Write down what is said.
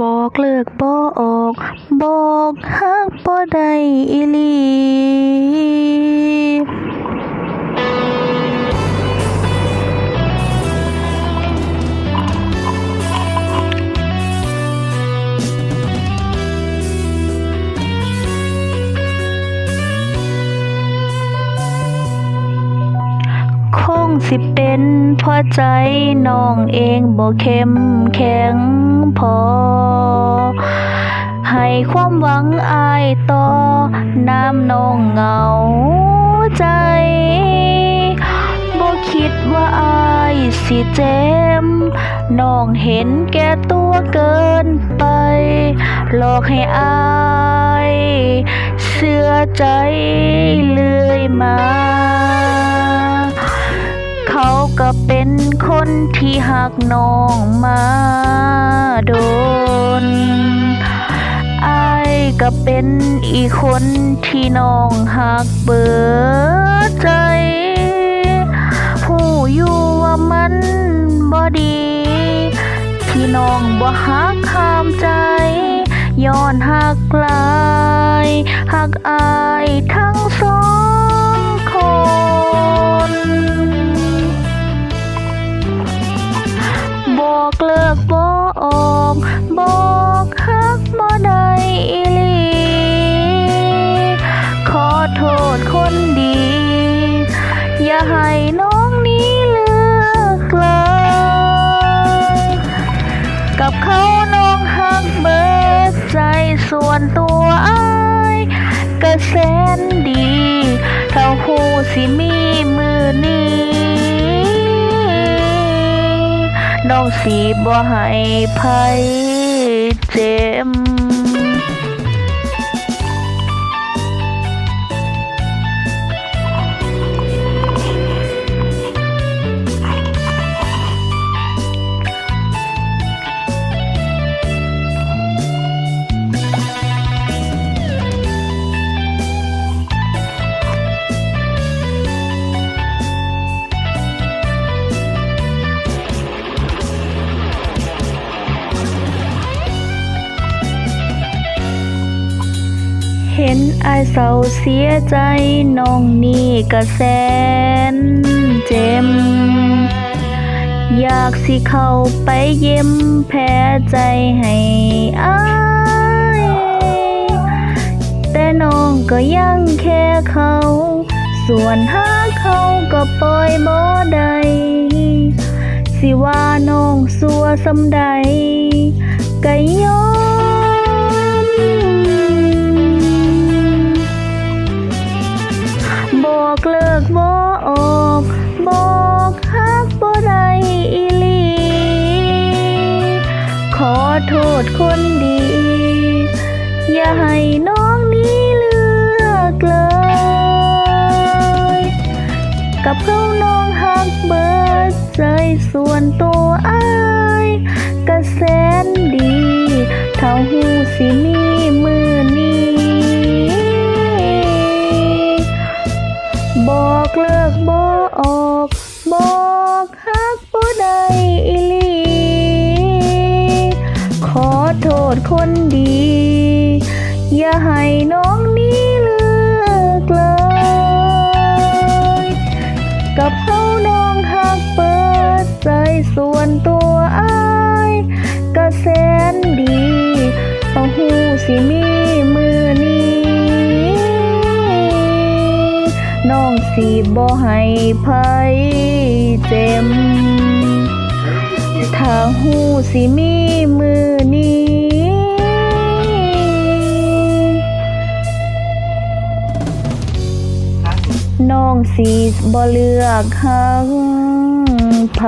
บอกเลิกบ่ออก บอกฮักบ่ได้อีลี สิเป็นเพราะใจน้องเองบ่เข้มแข็งพอ ให้ความหวังอายต่อ น้ำน้องเหงาใจบ่คิดว่าอายสิเจ็บน้องเห็นแก่ตัวเกินไปหลอกให้อาย เสื่อใจเลื่อยมา ก็เป็นคนที่หักน้องมาโดนอายก็เป็นอีกคนที่น้องหักเบิดใจผู้อยู่ว่ามันบ่ดี ที่น้องบ่หักห้ามใจย้อนหักหลายหักอายทั้งสอง ให้น้องนี้เลือกเลยกับเขาน้องหักเบิดใจส่วนตัวอายก็แสนดีเท่าหูสิมีมือนี้น้องสีบ่ให้ภัยเจ็บ เห็นอายเศร้าเสียใจน้องนี่ก็แสนเจ็บอยากสิเข้าไปเยี่ยมแพ้ใจให้อายแต่น้องก็ยังแค่เขา ส่วนหาเขาก็ปล่อยบ่ได้สิว่าน้องสัวสำใดก็ยอม โทษคนดี อย่าให้น้องนี้เลือกเลย กับเขาน้องหักเบิดใจส่วนตัวอายก็แสนดี เท่าหูสิมี โทษคนดี อย่าให้น้องนี้เลือกเลย กับเขาน้องหักเปิดใจส่วนตัวอายก็แสนดีต้องหูสิมีมือนี้น้องสีบ่ให้ภัยเจ็มถ้าหูสิมี องสีบ่เลือกหังไผ